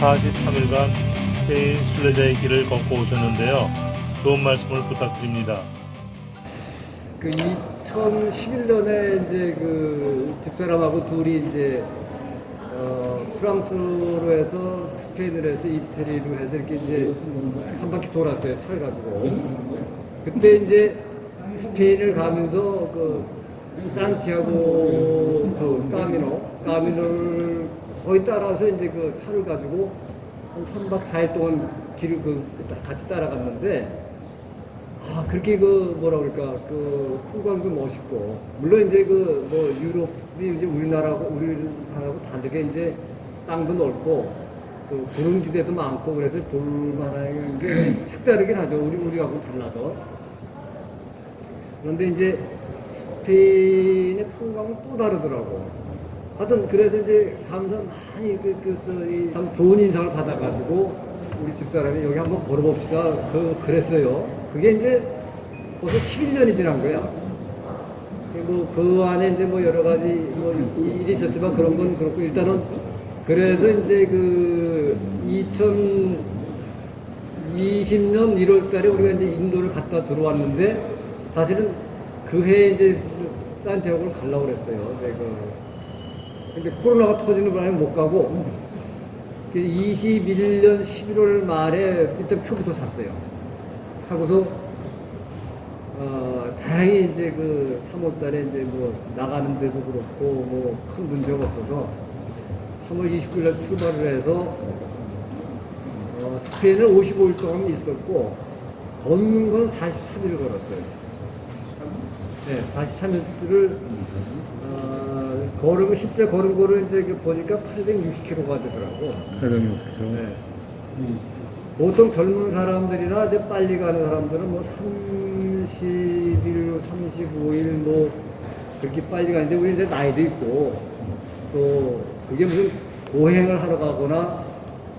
43일간 스페인 순례자의 길을 걷고 오셨는데요. 좋은 말씀을 부탁드립니다. 그 2011년에 이제 그 집사람하고 둘이 이제 어 프랑스로 해서 스페인으로 해서 이태리로 해서 이렇게 이제 한 바퀴 돌았어요 차를 가지고 그때 이제 스페인을 가면서 그 산티아고 그 까미노 까미노를 거의 따라서 이제 그 차를 가지고 한 3박 4일 동안 길을 그 같이 따라갔는데 아 그렇게 그 뭐라 그럴까 그 풍광도 멋있고. 물론 이제 그 뭐 유럽이 이제 우리나라하고 우리나라하고 다르게 이제 땅도 넓고 그 구릉지대도 많고 그래서 볼만한 게 색다르긴 하죠. 우리 우리하고 달라서. 그런데 이제 스페인의 풍광은 또 다르더라고. 하여튼 그래서 이제 감사 많이 그, 그, 저, 이, 참 좋은 인상을 받아가지고 우리 집사람이 여기 한번 걸어봅시다. 그, 그랬어요. 그게 이제 벌써 11년이 지난 거야. 그리고 그 안에 이제 뭐 여러 가지 뭐 일이 있었지만 그런 건 그렇고 일단은 그래서 이제 그 2020년 1월 달에 우리가 이제 인도를 갔다 들어왔는데 사실은 그 해에 이제 산티아고를 가려고 그랬어요. 제가. 근데 코로나가 터지는 바람에 못 가고 21년 11월 말에 일단 표부터 샀어요. 사고서 어, 다행히 이제 그 3월 달에 이제 뭐 나가는 데도 그렇고 뭐 큰 문제가 없어서 3월 29일 날 출발을 해서 어, 스페인을 55일 동안 있었고 걷는 건 43일을 걸었어요. 네, 43일을 어, 걸으면 실제 걸은 거를 이제 그 보니까 860km가 되더라고. 860km. 네. 보통 젊은 사람들이나 이제 빨리 가는 사람들은 뭐 30일, 35일 뭐 그렇게 빨리 가는데 우리 이제 나이도 있고 또 그게 무슨 고행을 하러 가거나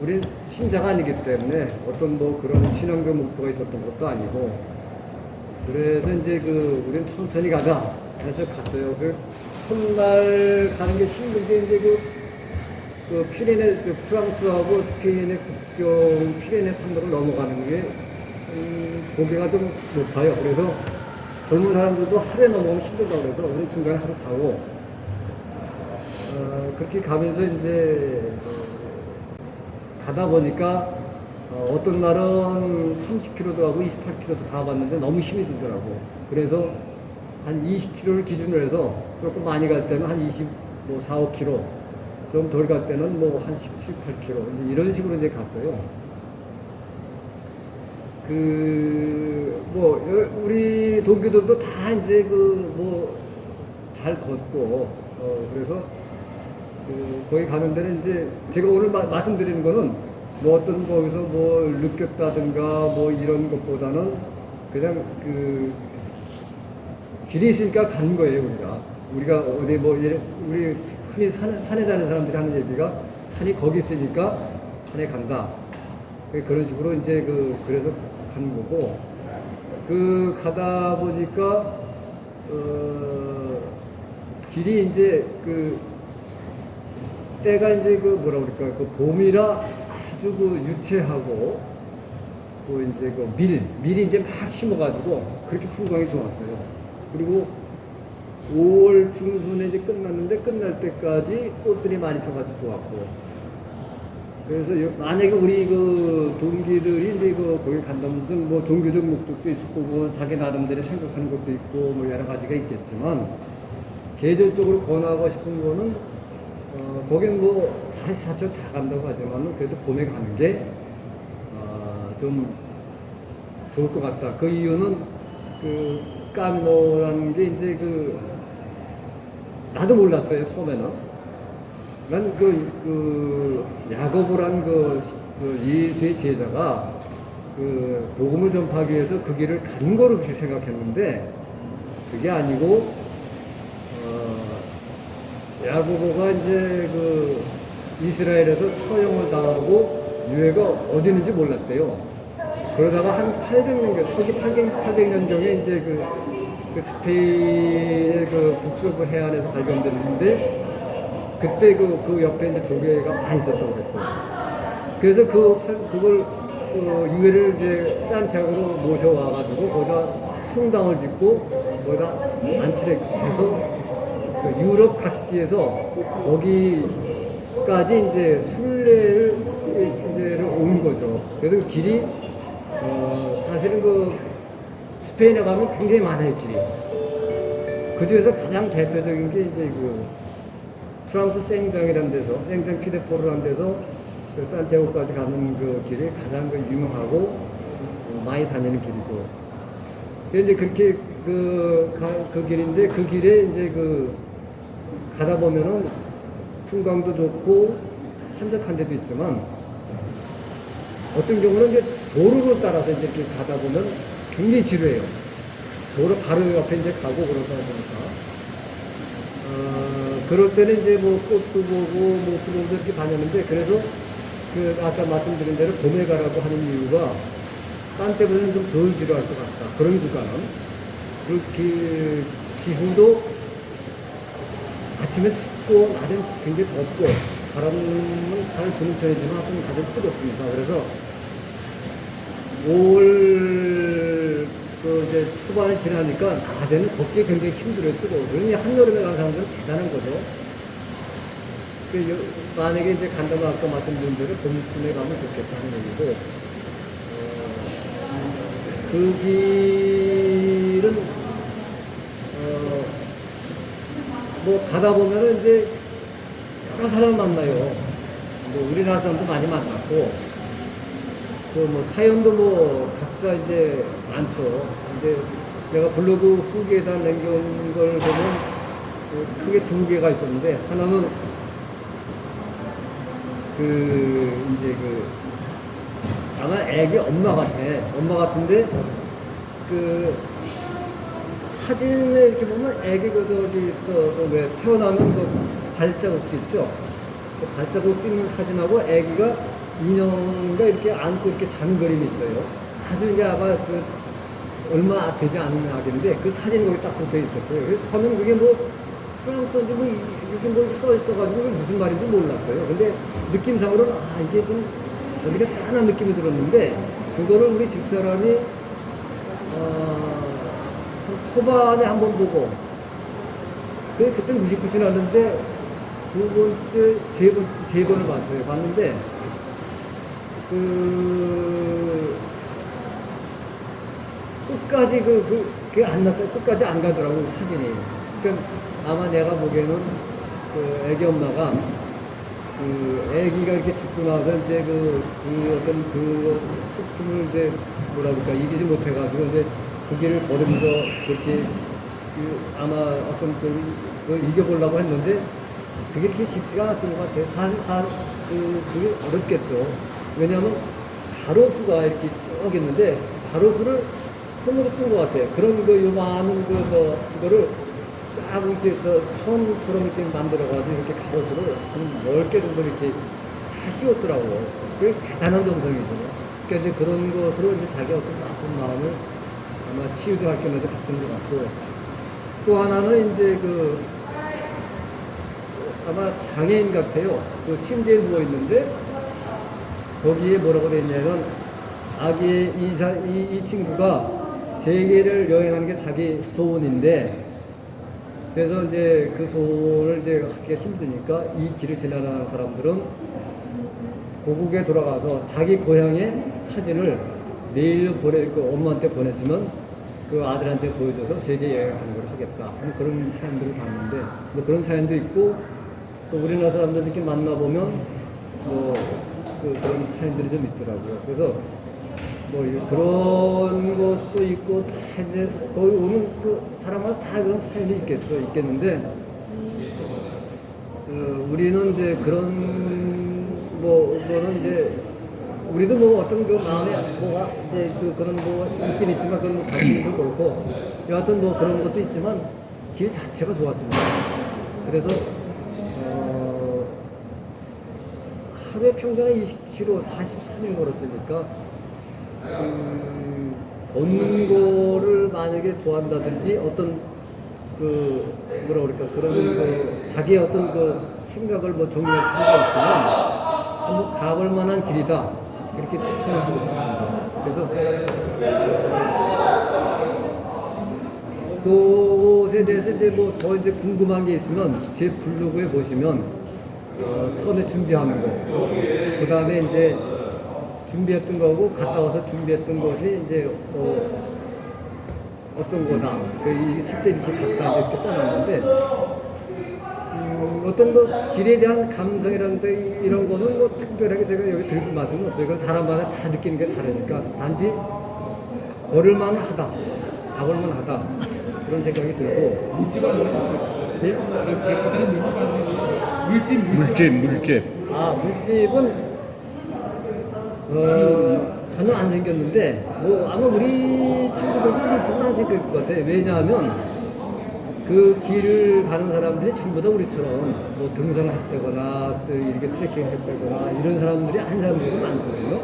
우린 신자가 아니기 때문에 어떤 뭐 그런 신앙적 목표가 있었던 것도 아니고 그래서 이제 그 우린 천천히 가자 해서 갔어요. 그 첫날 가는 게 힘든 게 이제 그, 그 피레네 그 프랑스하고 스페인의 국경 피레네 산도를 넘어가는 게 음, 고개가 좀 높아요. 그래서 젊은 사람들도 하루에 넘어가면 힘들다고 그래서 우리 중간에 하루 자고 어, 그렇게 가면서 이제 어, 가다 보니까 어, 떤 날은 30km도 가고 28km도 가봤는데 너무 힘이 들더라고. 그래서 한 20km를 기준으로 해서 조금 많이 갈 때는 한 20, 뭐 4, 5km, 좀 덜 갈 때는 뭐 한 17, 18km 이제 이런 식으로 이제 갔어요. 그, 뭐, 여- 우리 동기들도 다 이제 그, 뭐, 잘 걷고, 어, 그래서, 그, 거기 가는 데는 이제, 제가 오늘 마- 말씀드리는 거는, 뭐 어떤 거기서 뭘 느꼈다든가 뭐 이런 것보다는 그냥 그, 길이 있으니까 간 거예요, 우리가. 우리가 어디 뭐, 우리 흔히 산, 산에 다니는 사람들이 하는 얘기가 산이 거기 있으니까 산에 간다. 그- 그런 식으로 이제 그, 그래서 가는 거고, 그 가다 보니까, 어, 길이 이제 그, 때가 이제 그 뭐라 그럴까, 그 봄이라 아주 그 유채하고, 그 이제 그 밀, 밀이 이제 막 심어가지고 그렇게 풍광이 좋았어요. 그리고 5월 중순에 이제 끝났는데 끝날 때까지 꽃들이 많이 펴가지고 좋았고. 그래서 여- 만약에 우리 그 동기들이 이제 그 거기 간다면 뭐 종교적 목적도 있고 뭐 자기 나름대로 생각하는 것도 있고 뭐 여러 가지가 있겠지만 계절적으로 권하고 싶은 거는 어, 거긴 뭐 사시사철 다 간다고 하지만 그래도 봄에 가는 게 어, 좀 좋을 것 같다. 그 이유는 그 까미노라는 게 이제 그 나도 몰랐어요 처음에는. 난그 그 야고보란 그, 그 예수의 제자가 그 복음을 전파하기 위해서 그 길을 간 거로 그렇게 생각했는데 그게 아니고 어, 야고보가 이제 그 이스라엘에서 처형을 당하고 유해가 어디 있는지 몰랐대요. 그러다가 한 800년, 서기 800, 800년 경에 이제 그, 그 스페인의 그 북서부 해안에서 발견됐는데 그때 그, 그 옆에 이제 조개가 많이 있었다고 그랬고. 그래서 그 살- 그걸 어, 유해를 이제 산티아고로 모셔와가지고 거기다 성당을 짓고 거기다 안치를 해서 그 유럽 각지에서 거기까지 이제 순례를 이제를 온 거죠. 그래서 그 길이 어, 사실은 그 스페인에 가면 굉장히 많아요 길이. 그 중에서 가장 대표적인 게 이제 그 프랑스 생장이라는 데서 생장 피데포르라는 데서 그 산티아고까지 가는 그 길이 가장 그 유명하고 어, 많이 다니는 길이고. 이제 그렇게 그, 가, 그 길인데 그 길에 이제 그 가다 보면은 풍광도 좋고 한적한 데도 있지만 어떤 경우는 이제 도로를 따라서 이제 이렇게 가다 보면 굉장히 지루해요. 도로 바로 옆에 이제 가고 그러다 보니까. 어, 그럴 때는 이제 뭐 꽃도 보고 뭐 들어오도 이렇게 다녔는데 그래서 그 아까 말씀드린 대로 봄에 가라고 하는 이유가 딴 때보다는 좀 덜 지루할 것 같다. 그런 구간은. 그 기, 기후도 아침에 춥고 낮엔 굉장히 덥고 바람은 잘 부는 편이지만 좀 가장 뜨겁습니다. 그래서 5월 그 이제 초반에 지나니까 낮에는 걷기 굉장히. 뜨거워. 그러니 한여름에 가는 사람들은 대단한 거죠. 그 여- 만약에 이제 간다고 아까 말씀드린 대로 봄쯤에 가면 좋겠다는 얘기고 어, 그 길은 어, 뭐 가다 보면은 이제 여러 사람을 만나요. 뭐 우리나라 사람도 많이 만났고 그 뭐 사연도 뭐 각자 이제 많죠. 이제 내가 블로그 후기에다 남겨온 걸 보면 그 크게 두 개가 있었는데 하나는 그 이제 그 아마 애기 엄마 같아. 엄마 같은데 그 사진에 이렇게 보면 애기 그 저기 또왜 태어나면 그 발자국 있죠. 그 발자국 찍는 사진하고 애기가 인형과 이렇게 안고 이렇게 자는 그림이 있어요. 아주 이제 아마 그 얼마 되지 않은 아기인데 그 사진이 거기 딱 붙어 있었어요. 그래서 저는 그게 뭐 프랑스어인지 뭐 이게 뭐써 있어가지고 그게 무슨 말인지 몰랐어요. 근데 느낌상으로는 아 이게 좀 여기가 짠한 느낌이 들었는데 그거를 우리 집사람이 어, 한 초반에 한 번 보고 그 그때 무식부 지났는데 두 번째 세 번 세 번을 봤어요. 봤는데 그 끝까지 그, 그, 안 났다, 끝까지 안 가더라고, 사진이. 그러니까 아마 내가 보기에는 그 애기 엄마가 그 애기가 이렇게 죽고 나서 이제 그, 그 어떤 그 슬픔을 이제 뭐라 그럴까, 이기지 못해가지고 이제 그 길을 걸으면서 그렇게 그 아마 어떤 그, 그걸 이겨보려고 했는데 그게 그렇게 쉽지가 않았던 것 같아요. 사실 사, 그, 그게 어렵겠죠. 왜냐하면 가로수가 이렇게 쭉 있는데 가로수를 손으로 뜬 것 같아요. 그런 거 요만한 그, 뭐, 그거를 쫙 이렇게 저 천처럼 이렇게 만들어가지고 이렇게 가로수를 한 10개 정도 이렇게 다 씌웠더라고. 그게 대단한 정성이죠. 그러니까 이제 그런 것으로 이제 자기 어떤 나쁜 마음을 아마 치유도 할 겸해서 갔던 것 같고 또 하나는 이제 그 아마 장애인 같아요. 그 침대에 누워 있는데 거기에 뭐라고 돼 있냐면 아기 이, 사- 이, 이 친구가 세계를 여행하는 게 자기 소원인데 그래서 이제 그 소원을 이제 하기가 힘드니까 이 길을 지나가는 사람들은 고국에 돌아가서 자기 고향의 사진을 내일 보내 그 엄마한테 보내주면 그 아들한테 보여줘서 세계 여행하는 걸 하겠다 하는 그런 사연들을 봤는데 뭐 그런 사연도 있고 또 우리나라 사람들 이렇게 만나보면 뭐 그, 그런 사연들이 좀 있더라고요. 그래서 뭐 이- 그런 것도 있고 다 이제 거기 오는 그 사람마다 다 그런 사연이 있겠죠. 있겠는데 그 우리는 이제 그런 뭐 거는 이제 우리도 뭐 어떤 그 마음에 뭐가 이제 그 그런 뭐 있긴 있지만 그런 관심도 그렇고 여하튼 뭐 그런 것도 있지만 길 자체가 좋았습니다. 그래서 하루에 평균 20km 43일 걸었으니까 음, 걷는 거를 만약에 좋아한다든지 어떤 그 뭐라 그럴까 그런 그 자기의 어떤 그 생각을 뭐 정리할 필요가 있으면 한번 가볼 만한 길이다. 이렇게 추천을 하고 있습니다. 그래서 그것에 대해서 이제 뭐 더 이제 궁금한 게 있으면 제 블로그에 보시면 어, 처음에 준비하는 거, 그 다음에 이제 준비했던 거고 갔다 와서 준비했던 것이 이제 어, 어떤 거다. 그이 실제 이렇게 갔다 이렇게 써놨는데 음, 어떤 뭐 길에 대한 감성이라든가 이런 거는 뭐 특별하게 제가 여기 들고 말씀은 없어요. 이건 사람마다 다 느끼는 게 다르니까 단지 걸을만 하다, 가볼만 하다 그런 생각이 들고 물집은 예? 백화점은 물집 하는 물집 물집, 물집. 아 물집은 어, 전혀 안 생겼는데 뭐 아마 우리 친구들도 물집은 안 생길 것 같아요. 왜냐하면 그 길을 가는 사람들이 전부 다 우리처럼 뭐 등산을 했다거나 또 이렇게 트레킹 했다거나 이런 사람들이 한 사람들이 많거든요.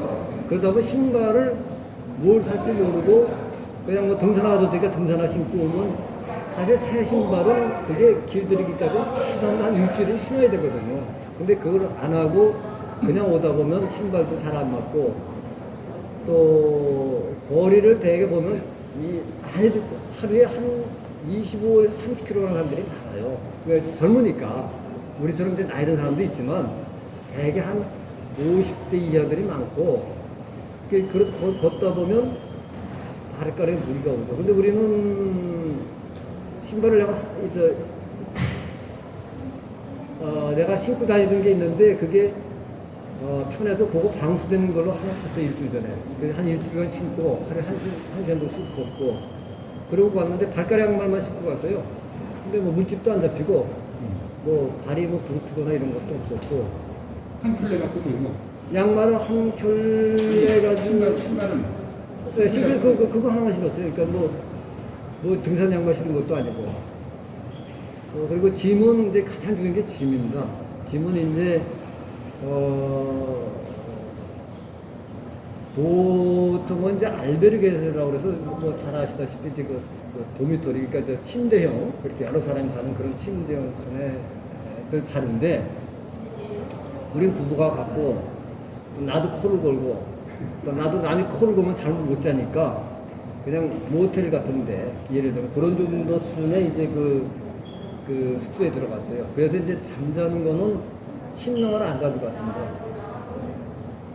그러다 보면 신발을 뭘 살지 모르고 그냥 뭐 등산 가도 되니까 등산화 신고 오면 사실 새 신발은 그게 길들이기까지 최소한 한 일주일은 신어야 되거든요. 근데 그걸 안 하고 그냥 오다 보면 신발도 잘 안 맞고 또 거리를 대개 보면 이 하루에, 한 25에서 30km라는 사람들이 많아요. 왜 젊으니까 우리처럼 이제 나이 든 사람도 있지만 대개 한 50대 이하들이 많고 그 그렇 걷- 걷다 보면 발가락에 무리가 오죠. 근데 우리는 신발을 내가 하- 이제 어, 내가 신고 다니던 게 있는데 그게 어, 편해서 그거 방수되는 걸로 하나 샀어요 일주일 전에. 그래서 한 일주일간 신고 하루에 한, 시, 한 시간 정도 신고 걷고. 그러고 갔는데 발가락 양말만 신고 갔어요. 근데 뭐 물집도 안 잡히고 뭐 발이 뭐 부르트거나 이런 것도 없었고. 한 켤레 갖고 들고? 양말은 한 켤레 가지고 신발 신발은? 네, 실을 그, 그, 그거 하나 신었어요. 그러니까 뭐, 뭐 등산 양말 신은 것도 아니고. 어, 그리고 짐은 이제 가장 중요한 게 짐입니다. 짐은 이제, 어, 보통은 이제 알베르게라고 그래서 뭐 잘 아시다시피 그, 그 도미토리, 그러니까 저 침대형, 그렇게 여러 사람이 자는 그런 침대형의 자리인데, 우린 부부가 갖고 나도 코를 골고 또 나도 남이 코를 골면 잠을 못 자니까 그냥 모텔 같은데 예를 들면 그런 정도 수준의 이제 그, 그 숙소에 들어갔어요. 그래서 이제 잠자는 거는 침낭을 안 가져갔습니다.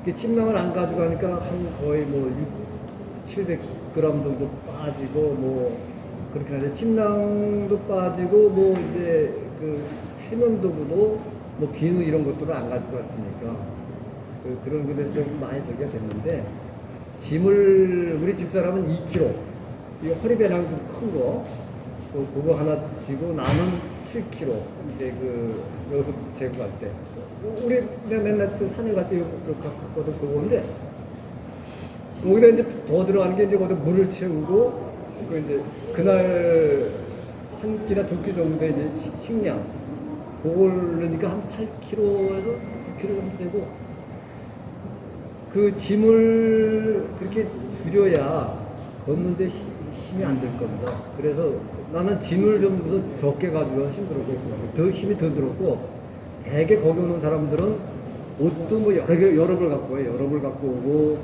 그 침낭을 안 가져가니까 한 거의 뭐 6, 700g 정도 빠지고 뭐 그렇게 하는데 침낭도 빠지고 뭐 이제 그 세면도구도 뭐 비누 이런 것들을 안 가져갔으니까 그, 그런 것에서 좀 많이 저기가 됐는데 짐을 우리 집사람은 2kg 이 허리배랑 좀큰 거, 그, 그거 하나 쥐고 나는 7kg 이제 그 여기서 재고 갈 때. 우리 내가 맨날 또 산에 갈 때 이렇게 갔거든 그거인데. 거기다 이제 더 들어가는 게 이제 거기다 물을 채우고 그 이제 그날 한 끼나 두 끼 정도의 이제 식- 식량. 그걸 넣으니까 한 8kg에서 9kg 정도 되고 그 짐을 그렇게 줄여야 걷는데 시- 힘이 안들 겁니다. 그래서 나는 짐을 좀 우선 적게 가지고 힘들었고 더 힘이 더 들었고 대개 거기 오는 사람들은 옷도 뭐 여러 개 여러 벌 갖고 와요. 여러 벌 갖고 오고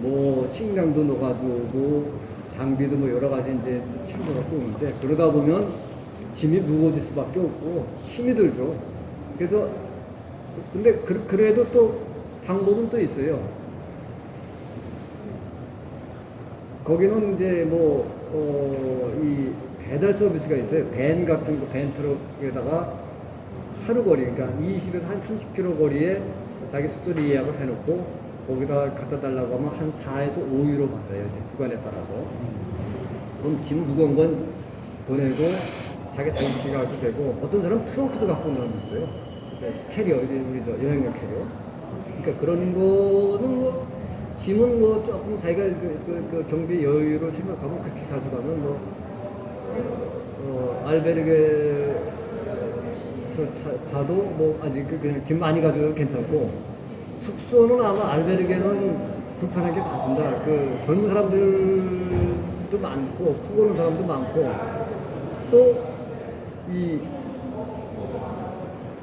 뭐 식량도 넣어가지고 오고 장비도 뭐 여러 가지 이제 챙겨 갖고 오는데 그러다 보면 짐이 무거워질 수밖에 없고 힘이 들죠. 그래서 근데 그, 그래도 또 방법은 또 있어요. 거기는 이제 뭐, 어, 이 배달 서비스가 있어요. 밴 같은 거, 밴 트럭에다가 하루 거리, 그러니까 20에서 한 30km 거리에 자기 숙소를 예약을 해놓고 거기다 갖다 달라고 하면 한 4에서 5유로 받아요. 이제 구간에 따라서. 그럼 짐 무거운 건 보내고 자기 당시 가도 되고 어떤 사람은 트렁크도 갖고 오는 사람도 있어요. 그러니까 캐리어, 우리 저 여행용 캐리어. 그러니까 그런 거는 뭐 짐은 뭐 조금 자기가 그, 그, 그 경비 여유를 생각하고 그렇게 가져가면 뭐 어, 알베르게에서 자, 자도 뭐 아니 그 그냥 짐 많이 가져가도 괜찮고 숙소는 아마 알베르게는 불편하게 봤습니다. 그 젊은 사람들도 많고 코 고는 사람도 많고 또이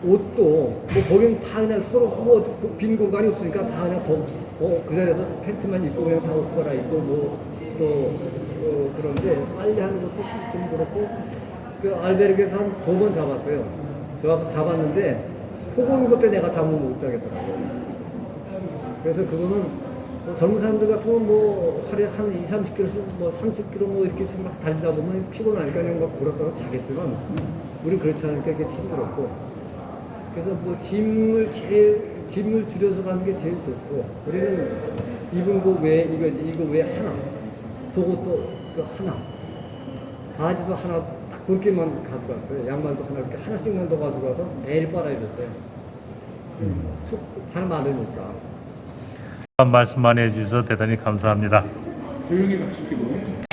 옷도 뭐 거긴 다 그냥 서로 뭐 빈 공간이 없으니까 다 그냥 거, 거, 그 자리에서 팬티만 입고 그냥 다 옷 갈아입고 뭐또 어, 그런데 빨래하는 것도 좀 그렇고 그 알베르게에서 한 두 번 잡았어요. 저 잡았는데 코 고는 것 때문에 내가 잠을 못 자겠더라고요. 그래서 그거는 뭐 젊은 사람들 같으면 뭐 하루에 한 2, 30km씩 뭐 30km 뭐 이렇게 막 달리다 보면 피곤하니까 그냥 막 걸었다가 자겠지만 우리 그렇지 않으니까 이게 힘들었고 그래서 뭐 짐을 제일 짐을 줄여서 가는 게 제일 좋고 우리는 입은 거 외에 이거 이거 외에 하나 속옷도 그 하나 바지도 하나 딱 굵게만 가져갔어요. 양말도 하나 이렇게 하나씩만 더 가져가서 매일 빨아 입었어요. 잘 마르니까. 말씀 많이 해주셔서 대단히 감사합니다. 조용히 마시고